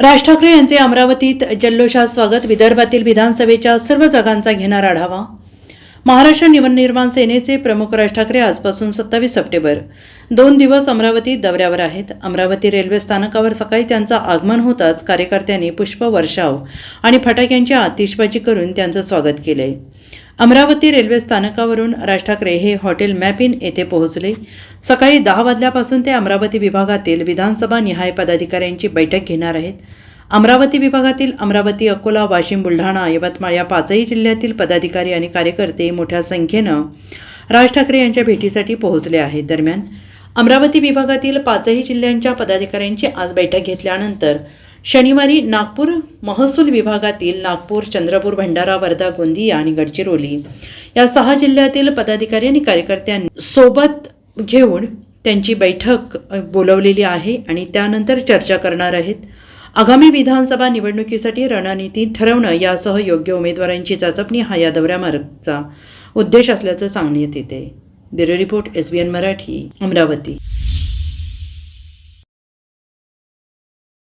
राज ठाकरे यांचे अमरावतीत जल्लोषात स्वागत. विदर्भातील विधानसभेच्या सर्व जागांचा घेणार आढावा. महाराष्ट्र निवडनिर्माण सेनेचे प्रमुख राज ठाकरे आजपासून सत्तावीस सप्टेंबर. दोन दिवस अमरावती दौऱ्यावर आहेत. अमरावती रेल्वे स्थानकावर सकाळी त्यांचं आगमन होताच कार्यकर्त्यांनी पुष्पवर्षाव आणि फटाक्यांची आतिषबाजी करून त्यांचं स्वागत केलंय. अमरावती रेल्वे स्थानकावरून राज ठाकरे हे हॉटेल मॅपिन येथे पोहोचले. सकाळी दहा वाजल्यापासून ते अमरावती विभागातील विधानसभा निहाय पदाधिकाऱ्यांची बैठक घेणार आहेत. अमरावती विभागातील अमरावती अकोला वाशिम बुलढाणा यवतमाळ या पाचही जिल्ह्यातील पदाधिकारी आणि कार्यकर्ते मोठ्या संख्येनं राज ठाकरे यांच्या भेटीसाठी पोहोचले आहेत. दरम्यान अमरावती विभागातील पाचही जिल्ह्यांच्या पदाधिकाऱ्यांची आज बैठक घेतल्यानंतर शनिवारी नागपूर महसूल विभागातील नागपूर चंद्रपूर भंडारा वर्धा गोंदिया आणि गडचिरोली या सहा जिल्ह्यातील पदाधिकारी आणि कार्यकर्त्यांनी सोबत घेऊन त्यांची बैठक बोलवलेली आहे आणि त्यानंतर चर्चा करणार आहेत. आगामी विधानसभा निवडणुकीसाठी रणनीती ठरवणं यासह योग्य उमेदवारांची चाचपणी हा या दौऱ्यामार्गचा उद्देश असल्याचं सांगण्यात येते. Bureau report S B N Marathi Amravati.